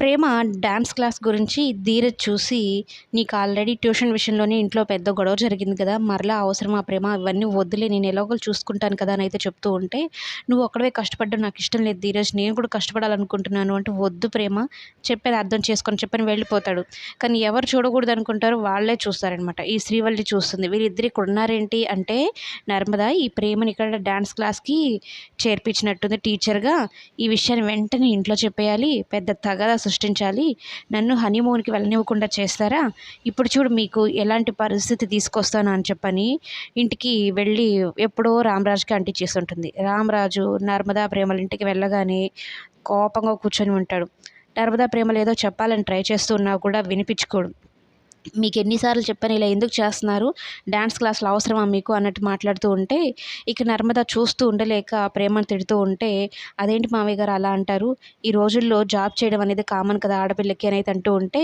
ప్రేమ dance class గురించి ధీరజ్ చూసి నీకు ఆల్రెడీ ట్యూషన్ విషయంలోనే ఇంట్లో పెద్ద గొడవ జరిగింది కదా మరలా ఆ ప్రేమ? ఇవన్నీ వద్దులే నేను ఎలాగోలు చూసుకుంటాను కదా అని అయితే చెప్తూ ఉంటే నువ్వు ఒక్కడవే కష్టపడ్డం నాకు ఇష్టం లేదు ధీరజ్ నేను కూడా కష్టపడాలనుకుంటున్నాను అంటే వద్దు ప్రేమ చెప్పేది అర్థం చేసుకొని చెప్పని వెళ్ళిపోతాడు. కానీ ఎవరు చూడకూడదు అనుకుంటారో వాళ్ళే చూస్తారనమాట ఈ శ్రీవల్లి చూస్తుంది. వీళ్ళిద్దరు ఇక్కడ ఉన్నారేంటి అంటే నర్మదా ఈ ప్రేమని ఇక్కడ డ్యాన్స్ క్లాస్కి చేర్పించినట్టుంది టీచర్గా. ఈ విషయాన్ని వెంటనే ఇంట్లో చెప్పేయాలి. పెద్ద తగదా సృష్టించాలి. నన్ను హనీమూన్కి వెళ్ళనివ్వకుండా చేస్తారా? ఇప్పుడు చూడు మీకు ఎలాంటి పరిస్థితి తీసుకొస్తాను అని చెప్పని ఇంటికి వెళ్ళి ఎప్పుడో రామరాజుకి అంటించేస్తుంటుంది రామరాజు నర్మదా ప్రేమల ఇంటికి వెళ్ళగానే కోపంగా కూర్చొని ఉంటాడు. నర్మదా ప్రేమలు ఏదో చెప్పాలని ట్రై చేస్తున్నా కూడా వినిపించుకోడు. మీకు ఎన్నిసార్లు చెప్పాను ఇలా ఎందుకు చేస్తున్నారు? డ్యాన్స్ క్లాసులు అవసరమా మీకు? అన్నట్టు మాట్లాడుతూ ఉంటే ఇక నర్మద చూస్తూ ఉండలేక ప్రేమను తిడుతూ ఉంటే అదేంటి మామయ్య గారు అలా అంటారు? ఈ రోజుల్లో జాబ్ చేయడం అనేది కామన్ కదా ఆడపిల్లకి అనేది అంటూ ఉంటే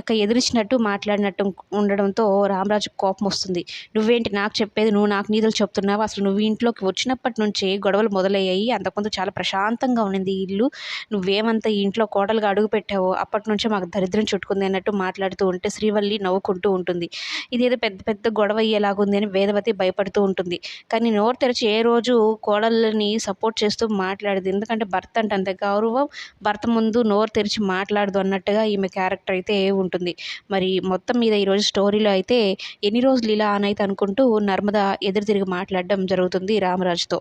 ఇక ఎదిరించినట్టు మాట్లాడినట్టు ఉండడంతో రామరాజు కోపం వస్తుంది. నువ్వేంటి నాకు చెప్పేది నువ్వు నాకు నీతులు చెప్తున్నావు? అసలు నువ్వు ఇంట్లోకి వచ్చినప్పటి నుంచి గొడవలు మొదలయ్యాయి. అంతకుముందు చాలా ప్రశాంతంగా ఉండింది ఇల్లు. నువ్వేమంత ఈ ఇంట్లో కోడలుగా అడుగు పెట్టావో? అప్పటి నుంచే మాకు దరిద్రం చుట్టుకుంది అన్నట్టు మాట్లాడుతూ ఉంటే శ్రీవల్లి నవ్వుకుంటూ ఉంటుంది. ఇదేదో పెద్ద పెద్ద గొడవ అయ్యేలాగుంది అని వేదవతి భయపడుతూ ఉంటుంది. కానీ నోరు తెరిచి ఏ రోజు కోడళ్ళని సపోర్ట్ చేస్తూ మాట్లాడేది. ఎందుకంటే భర్త అంటే అంత గౌరవం భర్త ముందు నోరు తెరిచి మాట్లాడదు అన్నట్టుగా ఈమె క్యారెక్టర్ అయితే ఉంటుంది. మరి మొత్తం మీద ఈరోజు స్టోరీలో అయితే ఎన్ని రోజులు ఇలా అని అయితే అనుకుంటూ నర్మదా ఎదురు తిరిగి మాట్లాడడం జరుగుతుంది రామరాజుతో.